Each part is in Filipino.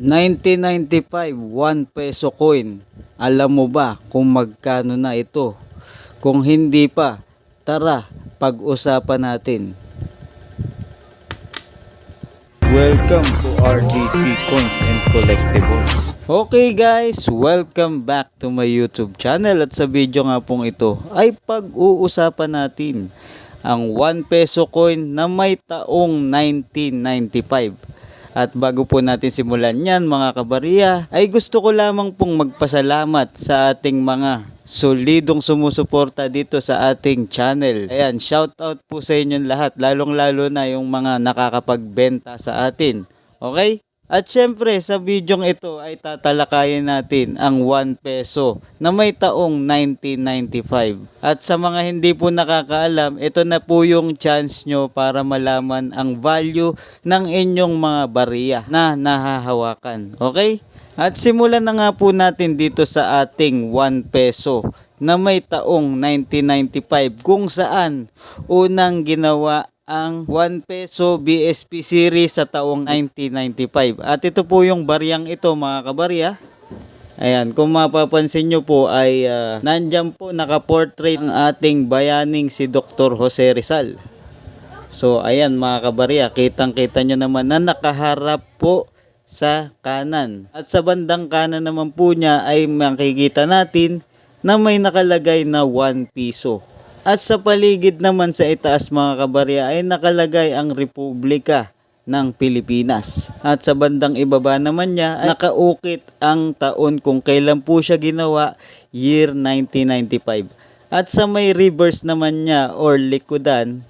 1995, 1 peso coin. Alam mo ba kung magkano na ito? Kung hindi pa, tara, pag-usapan natin. Welcome to RDC Coins and Collectibles. Okay guys, welcome back to my YouTube channel at sa video nga pong ito ay pag-uusapan natin ang 1 peso coin na may taong 1995. At bago po natin simulan yan mga kabariya, ay gusto ko lamang pong magpasalamat sa ating mga solidong sumusuporta dito sa ating channel. Ayan, shout out po sa inyong lahat, lalong lalo na yung mga nakakapagbenta sa atin. Okay? At syempre sa bidyong ito ay tatalakayin natin ang 1 peso na may taong 1995. At sa mga hindi po nakakaalam, ito na po yung chance nyo para malaman ang value ng inyong mga bariya na nahahawakan. Okay? At simulan na nga po natin dito sa ating 1 peso na may taong 1995 kung saan unang ginawa ang 1 peso BSP series sa taong 1995. At ito po yung bariyang ito mga kabarya. Ayan, kung mapapansin nyo po ay uh, nandyan po nakaportrait ang ating bayaning si Dr. Jose Rizal. So ayan mga kabarya, kitang kita nyo naman na nakaharap po sa kanan. At sa bandang kanan naman po niya ay makikita natin na may nakalagay na 1 piso. At sa paligid naman sa itaas mga kabarya ay nakalagay ang Republika ng Pilipinas. At sa bandang ibaba naman niya ay nakaukit ang taon kung kailan po siya ginawa, year 1995. At sa may reverse naman niya or likudan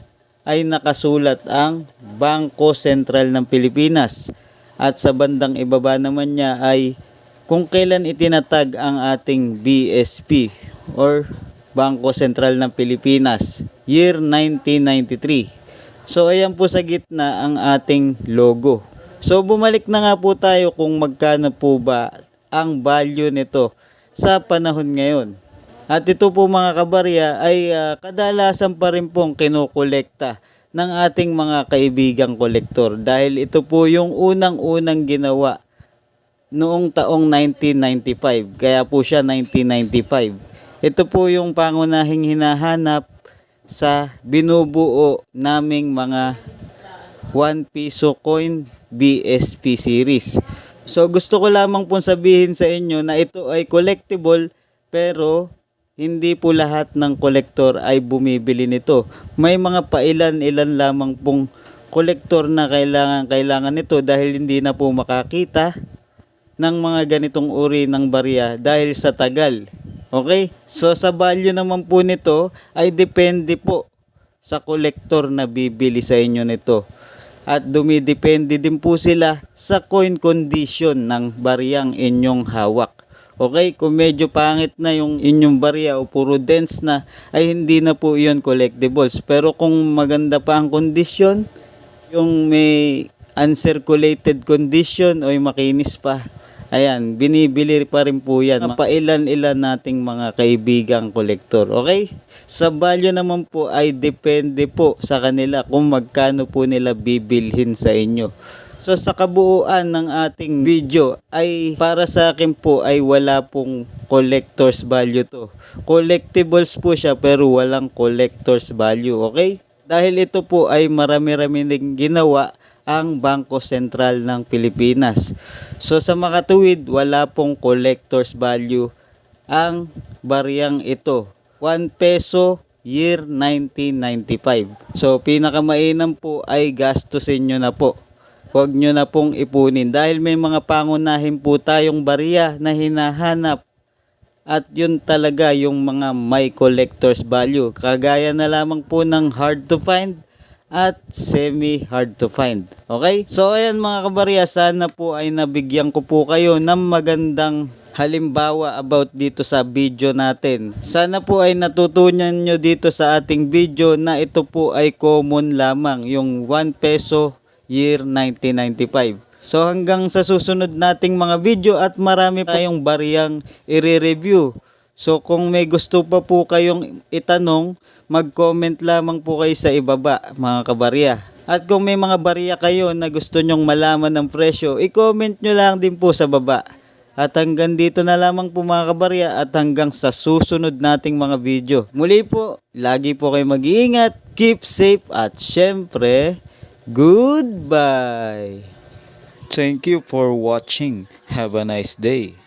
ay nakasulat ang Bangko Sentral ng Pilipinas. At sa bandang ibaba naman niya ay kung kailan itinatag ang ating BSP or Bangko Sentral ng Pilipinas, year 1993. So ayan po sa gitna ang ating logo. So bumalik na nga po tayo kung magkano po ba ang value nito sa panahon ngayon. At ito po mga kabarya ay uh, kadalasan pa rin pong kinokolekta ng ating mga kaibigang kolektor dahil ito po yung unang-unang ginawa noong taong 1995 kaya po siya 1995 ito po yung pangunahing hinahanap sa binubuo naming mga 1 piso coin BSP series. So gusto ko lamang pong sabihin sa inyo na ito ay collectible pero hindi po lahat ng kolektor ay bumibili nito. May mga pailan-ilan lamang pong kolektor na kailangan kailangan nito dahil hindi na po makakita ng mga ganitong uri ng barya dahil sa tagal. Okay? So sa value naman po nito ay depende po sa kolektor na bibili sa inyo nito. At dumidepende din po sila sa coin condition ng bariyang inyong hawak. Okay, kung medyo pangit na yung inyong barya o puro dense na, ay hindi na po iyon collectibles. Pero kung maganda pa ang condition, yung may uncirculated condition o yung makinis pa, ayan, binibili pa rin po yan. Pailan-ilan nating mga kaibigang kolektor. Okay? Sa value naman po ay depende po sa kanila kung magkano po nila bibilhin sa inyo. So sa kabuuan ng ating video ay para sa akin po ay wala pong collector's value to. Collectibles po siya pero walang collector's value, okay? Dahil ito po ay marami-rami ginawa ang Bangko Sentral ng Pilipinas. So sa makatuwid, wala pong collector's value ang bariyang ito. 1 peso year 1995. So pinakamainam po ay gastusin nyo na po huwag nyo na pong ipunin dahil may mga pangunahin po tayong bariya na hinahanap at yun talaga yung mga may collector's value kagaya na lamang po ng hard to find at semi hard to find okay so ayan mga kabarya sana po ay nabigyan ko po kayo ng magandang halimbawa about dito sa video natin. Sana po ay natutunan nyo dito sa ating video na ito po ay common lamang yung 1 peso year 1995. So hanggang sa susunod nating mga video at marami tayong bariyang i-review. So kung may gusto pa po kayong itanong, mag-comment lamang po kayo sa ibaba mga kabarya. At kung may mga barya kayo na gusto nyong malaman ng presyo, i-comment nyo lang din po sa baba. At hanggang dito na lamang po mga kabarya at hanggang sa susunod nating mga video. Muli po, lagi po kayo mag-iingat, keep safe at syempre, goodbye! Thank you for watching. Have a nice day.